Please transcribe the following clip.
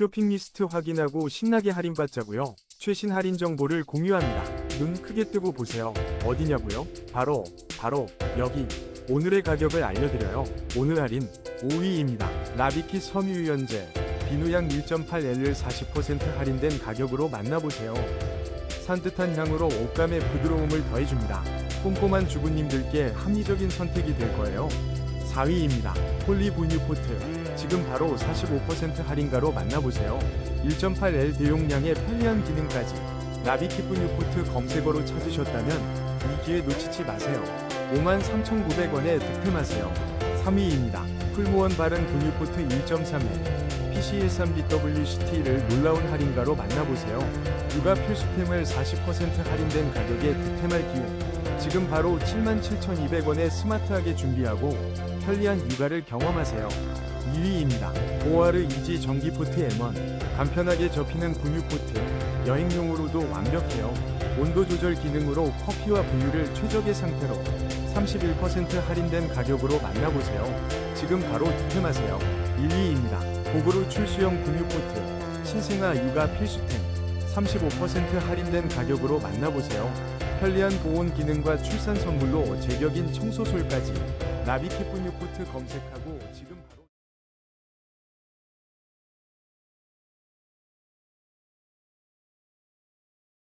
쇼핑 리스트 확인하고 신나게 할인받자고요. 최신 할인 정보를 공유합니다. 눈 크게 뜨고 보세요. 어디냐고요? 바로 바로 여기. 오늘의 가격을 알려드려요. 오늘 할인 5위입니다. 라비키 섬유유연제 비누향 1.8L을 40% 할인된 가격으로 만나보세요. 산뜻한 향으로 옷감의 부드러움을 더해줍니다. 꼼꼼한 주부님들께 합리적인 선택이 될 거예요. 4위입니다. 폴리 분유 포트. 지금 바로 45% 할인가로 만나보세요. 1.8L 대용량의 편리한 기능까지. 나비키 분유 포트 검색어로 찾으셨다면 이 기회 놓치지 마세요. 53,900원에 득템하세요. 3위입니다. 풀무원 바른 분유 포트 1.3L. PC13BWCT를 놀라운 할인가로 만나보세요. 육아 필수템을 40% 할인된 가격에 득템할 기회. 지금 바로 77,200원에 스마트하게 준비하고 편리한 육아를 경험하세요. 2위입니다. 오아르 이지 전기 포트 M1 간편하게 접히는 분유 포트 여행용으로도 완벽해요. 온도 조절 기능으로 커피와 분유를 최적의 상태로 31% 할인된 가격으로 만나보세요. 지금 바로 득템하세요. 1위입니다. 고구루 출시형 분유 포트 신생아 육아 필수템 35% 할인된 가격으로 만나보세요. 편리한 보온 기능과 출산 선물로 제격인 청소솔까지 나비키 분유 포트 검색하고 지금 바로